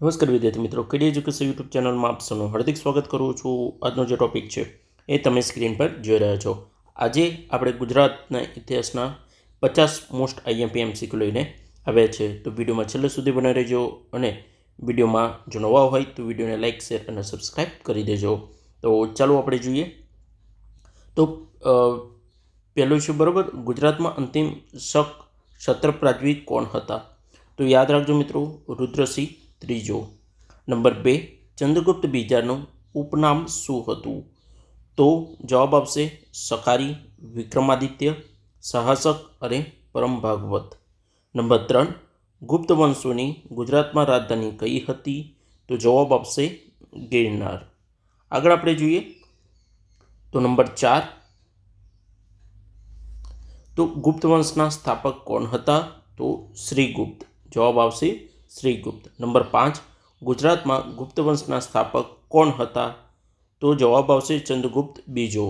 નમસ્કાર વિદ્યાર્થી મિત્રો કેડી એજ્યુકેશન યુટ્યુબ ચેનલમાં આપ સૌનું હાર્દિક સ્વાગત કરું છું. આજનો જે ટોપિક છે એ તમે સ્ક્રીન પર જોઈ રહ્યા છો. આજે આપણે ગુજરાતના ઇતિહાસના પચાસ મોસ્ટ આઈએમપી એમસીક્યુ લઈને આવ્યા છે. તો વિડીયોમાં છેલ્લે સુધી બનાવી રહેજો અને વિડીયોમાં જો નવા હોય તો વિડીયોને લાઇક શેર અને સબસ્ક્રાઈબ કરી દેજો. તો ચાલો આપણે જોઈએ. તો પહેલું છે બરાબર, ગુજરાતમાં અંતિમ શક ક્ષત્રપ્રાજવી કોણ હતા? તો યાદ રાખજો મિત્રો, રુદ્રસિંહ ત્રીજો. નંબર બે, ચંદ્રગુપ્ત બીજાનું ઉપનામ શું હતું? તો જવાબ આવશે સકારી, વિક્રમાદિત્ય, સાહસક અને પરમ ભાગવત. નંબર ત્રણ, ગુપ્ત વંશોની ગુજરાતમાં રાજધાની કઈ હતી? તો જવાબ આપશે ગિરનાર. આગળ આપણે જોઈએ. તો નંબર ચાર, તો ગુપ્ત વંશના સ્થાપક કોણ હતા? તો શ્રીગુપ્ત. જવાબ આવશે શ્રીગુપ્ત નંબર પાંચ, ગુજરાતમાં ગુપ્ત વંશના સ્થાપક કોણ હતા? તો જવાબ આવશે ચંદ્રગુપ્ત બીજો.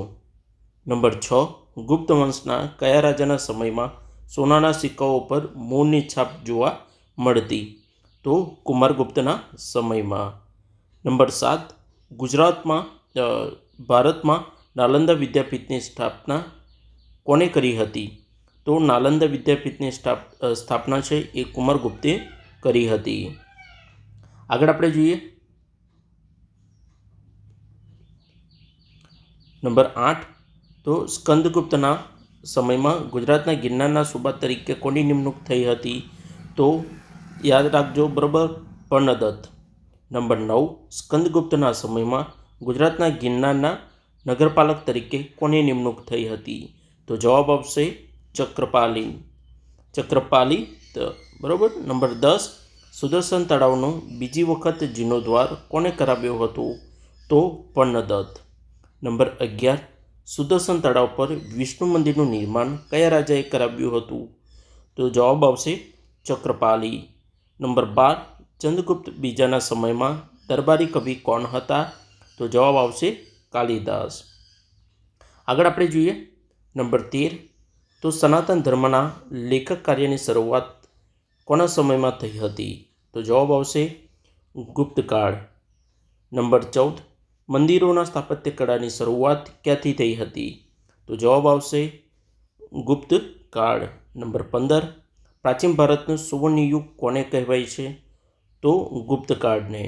નંબર છ, ગુપ્ત વંશના કયા રાજાના સમયમાં સોનાના સિક્કાઓ પર મૂળની છાપ જોવા મળતી? તો કુમારગુપ્તના સમયમાં. નંબર સાત, ગુજરાતમાં ભારતમાં નાલંદા વિદ્યાપીઠની સ્થાપના કોને કરી હતી? તો નાલંદા વિદ્યાપીઠની સ્થાપ સ્થાપના છે એ કુમારગુપ્તે કરી હતી. આગળ આપણે જોઈએ. નંબર આઠ. તો સ્કંદગુપ્તના સમયમાં ગુજરાતના ગિરનારના સુબા તરીકે કોની નિમણૂક થઈ હતી? તો યાદ રાખજો, બરાબર, પર્ણદત્ત. નંબર નવ. સ્કંદગુપ્તના સમયમાં ગુજરાતના ગિરનારના નગરપાલક તરીકે કોની નિમણૂક થઈ હતી? તો જવાબ આવશે ચક્રપાલી. ચક્રપાલી બરાબર? નંબર દસ, સુદર્શન તળાવનું બીજી વખત જીર્ણોદ્વાર કોને કરાવ્યો હતો? તો પર્ણદત્ત. નંબર અગિયાર, સુદર્શન તળાવ પર વિષ્ણુ મંદિરનું નિર્માણ કયા રાજાએ કરાવ્યું હતું? તો જવાબ આવશે ચક્રપાલી. નંબર બાર, ચંદ્રગુપ્ત બીજાના સમયમાં દરબારી કવિ કોણ હતા? તો જવાબ આવશે કાલિદાસ. આગળ આપણે જોઈએ. નંબર તેર, તો સનાતન ધર્મના લેખક કાર્યની શરૂઆત કોના સમયમાં થઈ હતી? તો જવાબ આવશે ગુપ્તકાળ નંબર ચૌદ. મંદિરોના સ્થાપત્ય કળાની શરૂઆત ક્યાંથી થઈ હતી? તો જવાબ આવશે ગુપ્ત કાળ. નંબર પંદર. પ્રાચીન ભારતનું સુવર્ણ યુગ કોને કહેવાય છે? તો ગુપ્તકાળને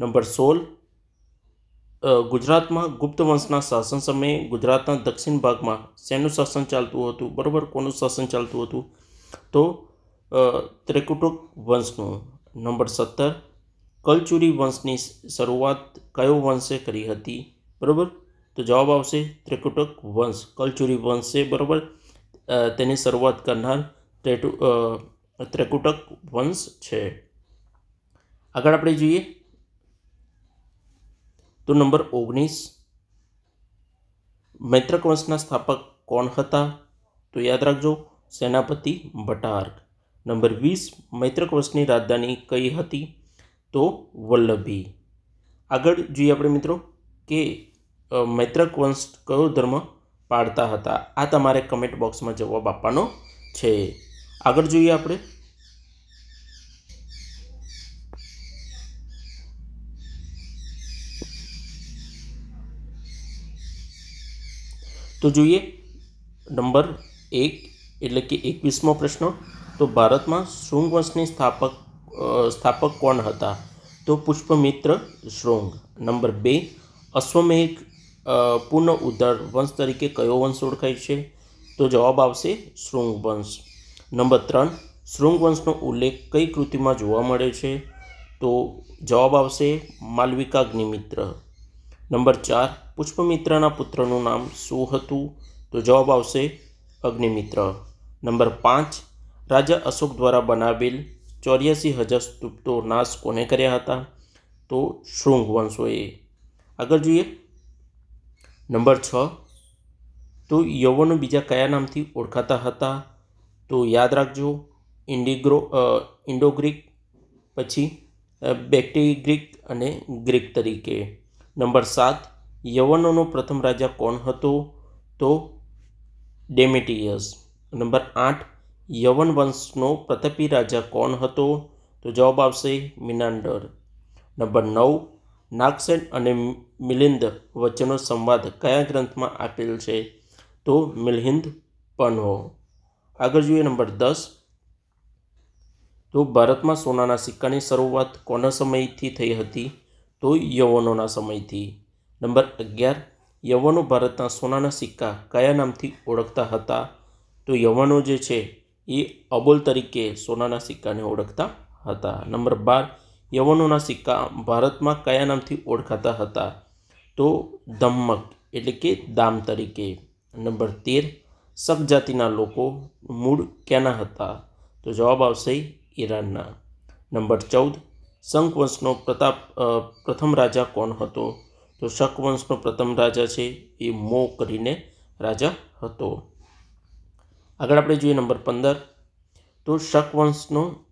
નંબર સોળ. ગુજરાતમાં ગુપ્ત વંશના શાસન સમયે ગુજરાતના દક્ષિણ ભાગમાં શેનું શાસન ચાલતું હતું? બરાબર, કોનું શાસન ચાલતું હતું? તો ત્રિકુટુક વંશનું. નંબર સત્તર. કલચુરી વંશની શરૂઆત કયો વંશે કરી હતી? બરાબર? તો જવાબ આવશે ત્રિકુટક વંશ. કલચુરી વંશ, બરાબર? તેની શરૂઆત કરનાર ત્રેટુ ત્રિકુટક વંશ છે. આગળ આપણે જોઈએ. તો નંબર ઓગણીસ. મૈત્રક વંશના સ્થાપક કોણ હતા? તો યાદ રાખજો, સેનાપતિ ભટાર્ક નંબર વીસ મૈત્રક વંશની રાજધાની કઈ હતી? તો વલ્લભી. આગળ જોઈએ આપણે મિત્રો કે મૈત્રક વંશ કયો ધર્મ પાળતા હતા? આ તમારે કમેન્ટ બોક્સમાં જવાબ આપવાનો છે. આગળ જોઈએ આપણે. તો જોઈએ, નંબર એક એટલે કે એકવીસમો પ્રશ્ન. તો ભારતમાં શૃંગ વંશની સ્થાપક સ્થાપક કોણ હતા? તો પુષ્પમિત્ર શૃંગ. નંબર બે, અશ્વમેઘ પૂર્ણ ઉદ્ધાર વંશ તરીકે કયો વંશ ઓળખાય છે? તો જવાબ આવશે શૃંગ વંશ. નંબર ત્રણ, શૃંગ વંશનો ઉલ્લેખ કઈ કૃતિમાં જોવા મળે છે? તો જવાબ આવશે માલવિકાગ્નિમિત્ર નંબર ચાર, પુષ્પમિત્રના પુત્રનું નામ શું હતું? તો જવાબ આવશે અગ્નિમિત્ર. નંબર પાંચ રાજા અશોક દ્વારા બનાવેલ ચોર્યાસી હજાર સ્તૂપતો નાશ કોને કર્યા હતા? તો શૃંગ વંશોએ આગળ જોઈએ. નંબર છ. તો યવનો બીજા કયા નામથી ઓળખાતા હતા? તો યાદ રાખજો. ઇન્ડિગ્રો ઇન્ડો ગ્રીક પછી બેક્ટી ગ્રીક અને ગ્રીક તરીકે. નંબર સાત. યવનોનો પ્રથમ રાજા કોણ હતો? તો ડેમેટિયસ નંબર આઠ. યવન વંશનો પ્રતાપી રાજા કોણ હતો? તો જવાબ આવશે મિનાન્ડર નંબર નવ, નાગસેન અને મિલિંદ વચ્ચેનો સંવાદ કયા ગ્રંથમાં આપેલ છે? તો મિલહિંદ પન્હો. આગળ જોઈએ નંબર દસ. તો ભારતમાં સોનાના સિક્કાની શરૂઆત કોના સમયથી થઈ હતી? તો યવનોના સમયથી. નંબર અગિયાર, યવનો ભારતના સોનાના સિક્કા કયા નામથી ઓળખતા હતા? તો યવનો જે છે એ અબોલ તરીકે સોનાના સિક્કાને ઓળખતા હતા. નંબર બાર, યવનોના સિક્કા ભારતમાં કયા નામથી ઓળખાતા હતા? તો ધમ્મક એટલે કે દામ તરીકે. નંબર તેર શક જાતિના લોકો મૂળ ક્યાંના હતા? તો જવાબ આવશે ઈરાનના. નંબર ચૌદ શંખ વંશનો પ્રતાપ પ્રથમ રાજા કોણ હતો? તો શક વંશનો પ્રથમ રાજા છે એ મો કરીને રાજા હતો. આગળ આપણે જોઈએ નંબર પંદર. તો શક વંશનો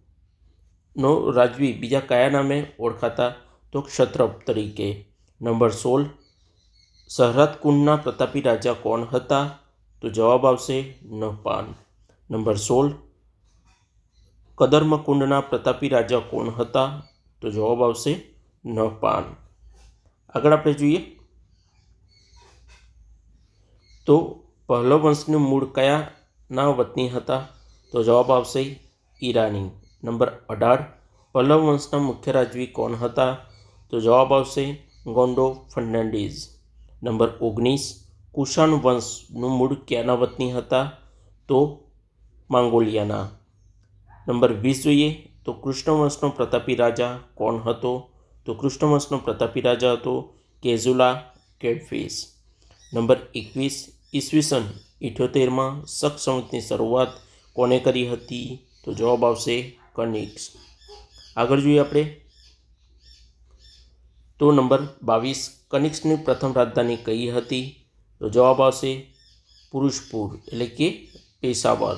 નો રાજવી બીજા કયા નામે ઓળખાતા તો ક્ષત્રપ તરીકે. નંબર સોળ. સહરત કુંડના પ્રતાપી રાજા કોણ હતા? તો જવાબ આવશે નહપાન નંબર સોળ. કદર્મકુંડના પ્રતાપી રાજા કોણ હતા? તો જવાબ આવશે નહપાન આગળ આપણે જોઈએ. તો પહલવ વંશનું મૂળ કયા વતની હતા, તો જવાબ આવશે ઈરાની. નંબર અઢાર. પલ્લવ વંશના મુખ્ય રાજવી કોણ હતા, તો જવાબ આવશે ગોન્ડો ફર્નાન્ડીઝ. નંબર ઓગણીસ. કુષાણ વંશનું મૂળ ક્યાંના વતની હતા, તો માંગોલિયાના. નંબર વીસ જોઈએ, તો કૃષ્ણ વંશનો પ્રતાપી રાજા કોણ હતો, તો કૃષ્ણ વંશનો પ્રતાપી રાજા હતો કેઝુલા કેડફિસ નંબર એકવીસ. ઈસવીસન ઇઠ્યોતેરમાં શક સંવતની શરૂઆત કોને કરી હતી? તો જવાબ આવશે કનિક્સ આગળ જોઈએ આપણે. તો નંબર બાવીસ. કનિક્સની પ્રથમ રાજધાની કઈ હતી? તો જવાબ આવશે પુરુષપુર, એટલે કે પેશાવર.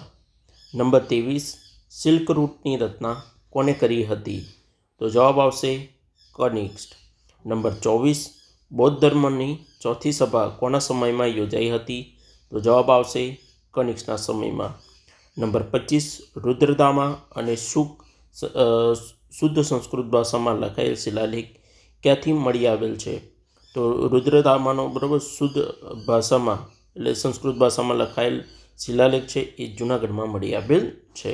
નંબર ત્રેવીસ. સિલ્ક રૂટની રચના કોને કરી હતી? તો જવાબ આવશે કનિક્સ નંબર ચોવીસ. બૌદ્ધ ધર્મની ચોથી સભા કોના સમયમાં યોજાઈ હતી? તો જવાબ આવશે કનિષ્ઠના સમયમાં. નંબર પચીસ, રુદ્રદામાં અને શુક શુદ્ધ સંસ્કૃત ભાષામાં લખાયેલ શિલાલેખ ક્યાંથી મળી આવેલ છે? તો રુદ્રદામાનો બરાબર શુદ્ધ ભાષામાં, એટલે સંસ્કૃત ભાષામાં લખાયેલ શિલાલેખ છે એ જૂનાગઢમાં મળી આવેલ છે.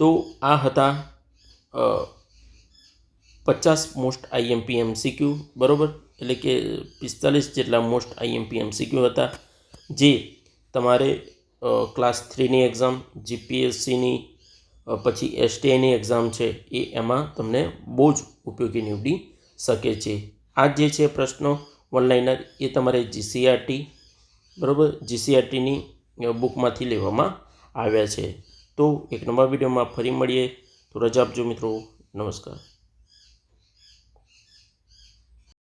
તો આ હતા પચાસ મોસ્ટ આઈએમપી એમસીક્યુ બરાબર? એટલે કે પિસ્તાલીસ જેટલા મોસ્ટ આઈએમપી એમસીક્યુ હતા, જે તમારે ક્લાસ થ્રીની એક્ઝામ જીપીએસસીની પછી એસટીઆઈની એક્ઝામ છે, એ એમાં તમને બહુ જ ઉપયોગી નીવડી શકે છે. આ જે છે પ્રશ્નો ઓનલાઈનર એ તમારે જીસીઆરટી બરાબર? જીસીઆરટીની બુકમાંથી લેવામાં આવ્યા છે. તો એક નવા વિડીયોમાં ફરી મળીએ. તો રજા આપજો મિત્રો. નમસ્કાર.